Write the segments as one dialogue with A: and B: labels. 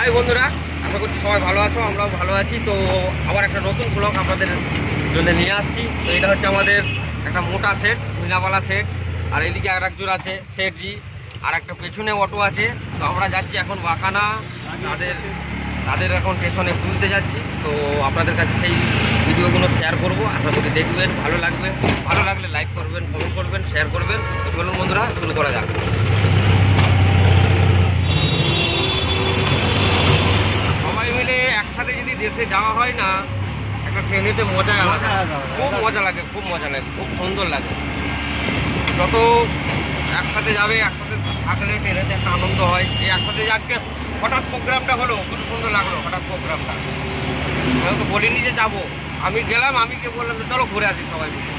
A: High বন্ধুরা, আশা করছি সবাই ভালো আছো, আমরাও ভালো আছি। তো আবার একটা নতুন ব্লগ আপনাদের জন্য নিয়ে আসছি। তো এটা হচ্ছে আমাদের একটা মোটা সেট মিনাবালা সেট আর এদিকে আর একজন আছে সেটজি আর একটা পেছনে অটো আছে। তো আমরা যাচ্ছি এখন বাকানা, তাদের তাদের এখন স্টেশনে তুলতে যাচ্ছি। তো আপনাদের কাছে সেই ভিডিওগুলো শেয়ার করব। আশা করি দেখবেন, ভালো লাগবে। ভালো লাগলে লাইক করবেন কমেন্ট করবেন শেয়ার করবেন। চলুন বন্ধুরা, শুরু করা যাক সবাই মিলে দেশে যাওয়া হয় না একটা ট্রেনেতে মজা আলাদা। খুব মজা লাগে খুব মজা লাগে খুব সুন্দর লাগে। যত একসাথে যাবে একসাথে থাকলে ট্রেনেতে একটা আনন্দ হয়। এই একসাথে যে আজকে হঠাৎ প্রোগ্রামটা হলো খুব সুন্দর লাগল হঠাৎ প্রোগ্রামটা। আমি তো বলিনি যে যাব। আমি গেলাম আমি কে বললাম যে চলো ঘুরে আসি সবাই মিলে।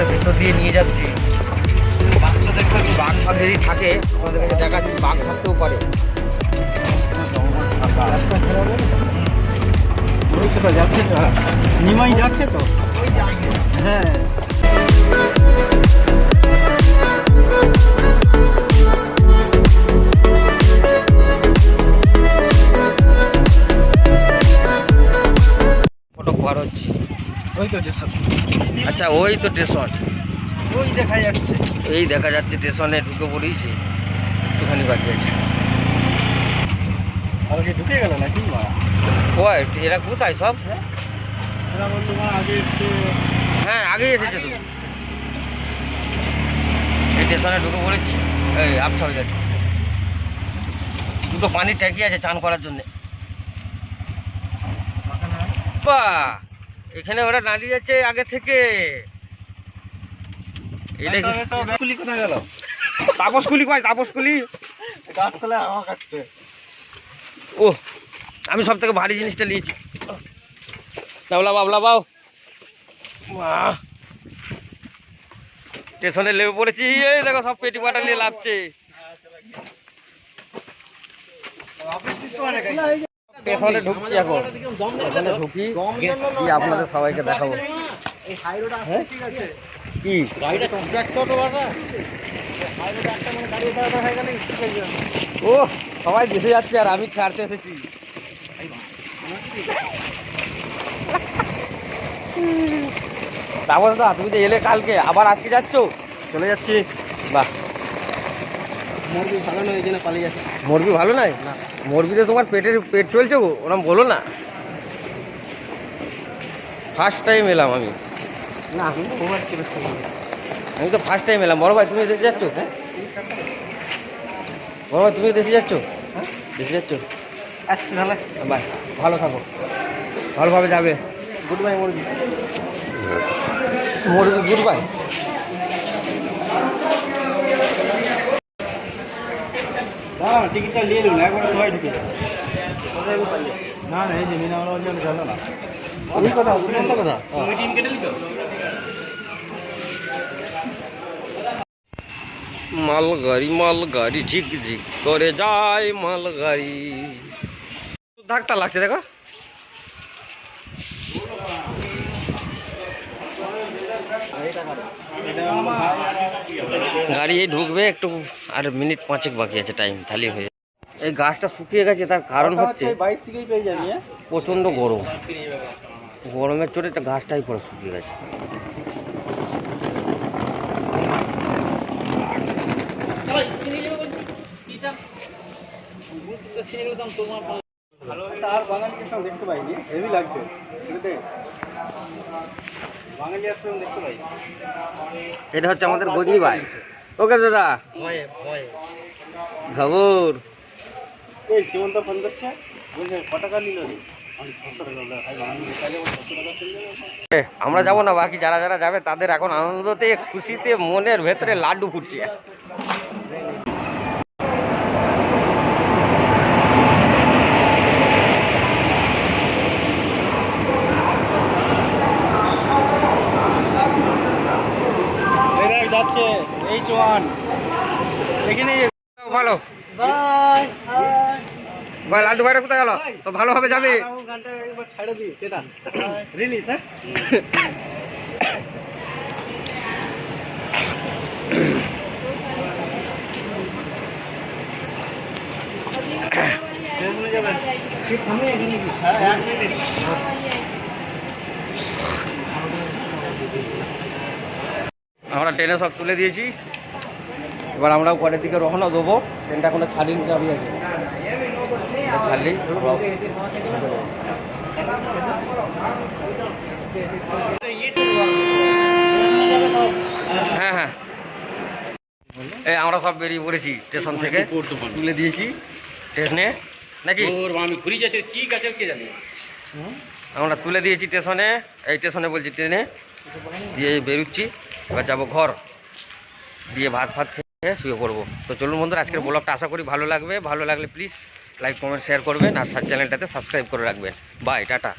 A: জঙ্গলের ভেতর দিয়ে নিয়ে যাচ্ছি। বাচ্চাদের কাছে বাঘ ফাঘ যদি থাকে আমাদের কাছে দেখাচ্ছি বাঘ থাকতেও পারে।
B: যাচ্ছে তো। নিমাই যাচ্ছে তো হ্যাঁ।
A: আচ্ছা ওই তো স্টেশন
B: ওই দেখা যাচ্ছে।
A: এই দেখা যাচ্ছে স্টেশনে ঢুকে পড়েছি একটুখানি বাকি আছে।
B: কালকে ঢুকে গেল নাকি মা?
A: ওই এরা কোথায় সব?
B: আগে এসছে
A: হ্যাঁ আগে এসেছে তো। এই স্টেশনে ঢুকে পড়েছি। এই আবছা হয়ে যাচ্ছে। দুটো পানির ট্যাঙ্কি আছে চান করার জন্যে। বা এখানে ওরা দাঁড়িয়ে আছে আগে থেকে। এটা
B: কুলি কোথায় গেল?
A: তাপসকুলি কয় তাপসকুলি
B: গাছতলায় হাওয়া খাচ্ছে।
A: ও আমি সব থেকে ভারী জিনিসটা নিয়েছি। লাবলা বাবলা বাও। স্টেশনে লেবে পড়েছি। এই দেখো সব পেটি পাটা নিয়ে লাভছে স্টেশনে ঢুকছি এখন। স্টেশনে ঢুকি কি আপনাদের সবাইকে দেখাবো। হ্যাঁ? কি? ও সবাই দেশে যাচ্ছে আর আমি ছাড়তে এসেছি। তারপরে তো তুমি তো এলে কালকে আবার আজকে যাচ্ছ?
B: চলে যাচ্ছি।
A: বাহ।
B: মুরগি ভালো নয় জন্য পালিয়ে যাচ্ছে।
A: মুরগি ভালো নাই
B: না।
A: মুরগিতে তোমার পেটের পেট চলছে গো ওরম বলো না। ফার্স্ট টাইম এলাম আমি।
B: না আমি
A: আমি তো ফার্স্ট টাইম এলাম। বড় ভাই তুমি দেশে যাচ্ছ? বড় ভাই তুমি দেশে যাচ্ছ?
B: হ্যাঁ?
A: দেশে যাচ্ছ?
B: আসছি তাহলে।
A: বাই ভালো থাকো। ভালোভাবে যাবে।
B: গুড বাই মুরগি।
A: মুরগি গুড বাই
B: দাঁড়াও টিকিটটা নিয়ে নিন একবার সবাই ঢুকে যাবে না না এই যে মিনাওয়ালা বলছে আমি গেল না এই কথা উড়ন্ত কথা
A: মালগাড়ি মালগাড়ি ঝিক ঝিক করে যায় মালগাড়ি ধাকটা লাগছে দেখো গাড়ি এই ঢুকবে একটু আর মিনিট পাঁচেক বাকি আছে টাইম তাহলে হয়ে। এই গাছটা শুকিয়ে গেছে তার কারণ হচ্ছে প্রচণ্ড গরম। গরমের চোটে গাছটাই পুরো শুকিয়ে গেছে।
B: আর বাঙালি দেখতে পাইনি হেভি লাগছে
A: এটা হচ্ছে আমাদের গজনি ভাই। ওকে দাদা। খবর
B: এই সীমন্ত ফোন করছে বলছে ক টাকা নিল আমরা যাব
A: না বাকি যারা যারা যাবে তাদের এখন আনন্দতে খুশিতে মনের ভেতরে লাড্ডু ফুটছে
B: এই দেখ যাচ্ছে এইচ ওয়ান এখানে
A: ভালো। ভাই লাড্ডু ভাইরা কোথায় গেল? তো ভালোভাবে যাবে?
B: রিলিজ হ্যাঁ? হ্যাঁ এক মিনিট
A: আমরা ট্রেনে সব তুলে দিয়েছি। এবার আমরাও পরের দিকে রওনা দেবো। ট্রেনটা এখনও ছাড়িনি যাবি আছে ছাড়লি হ্যাঁ হ্যাঁ। এই আমরা সব বেরিয়ে পড়েছি স্টেশন থেকে। তুলে দিয়েছি। ট্রেনে নাকি?
C: আমি ঘুরে যাচ্ছি কি গাছে কে জানি?
A: আমরা তুলে দিয়েছি স্টেশনে। এই স্টেশনে বলছি ট্রেনে। দিয়ে বেরোচ্ছি। এবার যাব ঘর। দিয়ে ভাত ফাত খেয়ে শুয়ে পড়ব। তো চলুন বন্ধুরা, আজকের ব্লগটা আশা করি ভালো লাগবে। ভালো লাগলে প্লিজ লাইক কমেন্ট শেয়ার করবেন। আর চ্যানেলটাতে সাবস্ক্রাইব করে রাখবেন। Bye tata.